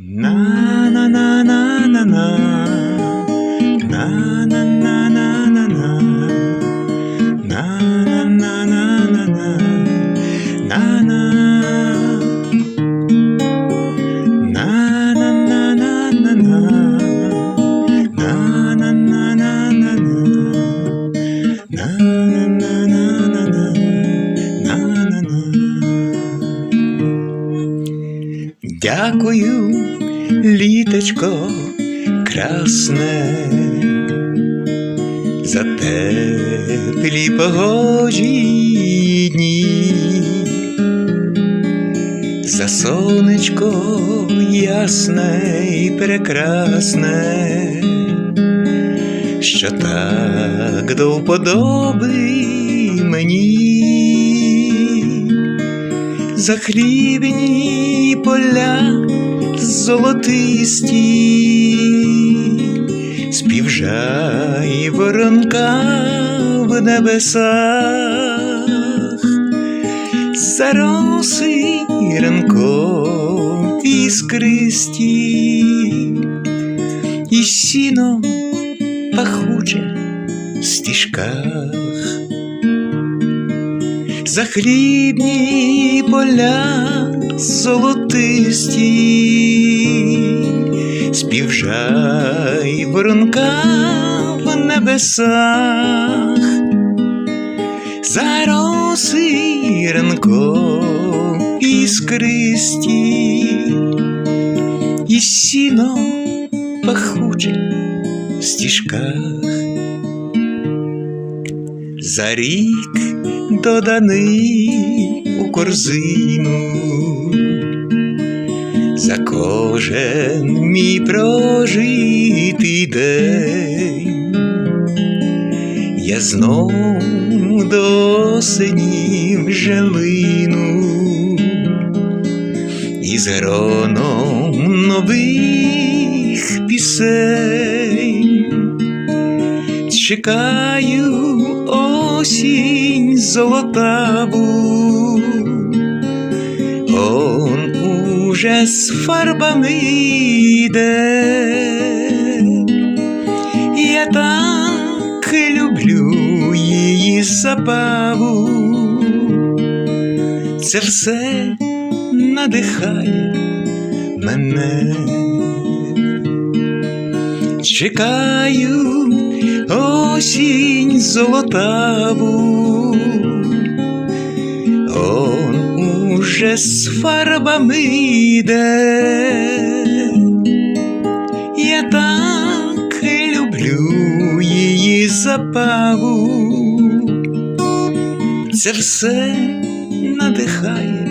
На на на на на на на на на на на на на на на на на на на на На на на літочко красне, за теплі погожі дні, за сонечко ясне і прекрасне, що так до вподоби мені. За хлібні поля золотисті, співжай воронка в небесах, за роси ранком іскристі, і сіно пахуче в стіжках. За хлібні поля золотисті, співжай воронка в небесах, за роси ранком іскристі, і сіно пахуче в стіжках. За рік доданий корзину, за кожен мій прожитий день, я знов до осені вже лину, і з гроном нових пісень чекаю осінь золотаву, уже з фарбами йде, я так люблю її забаву, це все надихає мене. Чекаю осінь золотаву, уже з фарбами йде, я так люблю її забаву, це все надихає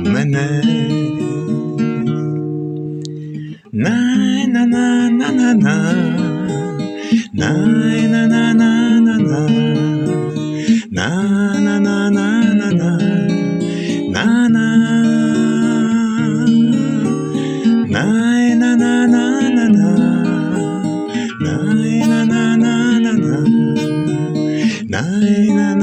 мене. На на на на на на на на на 最难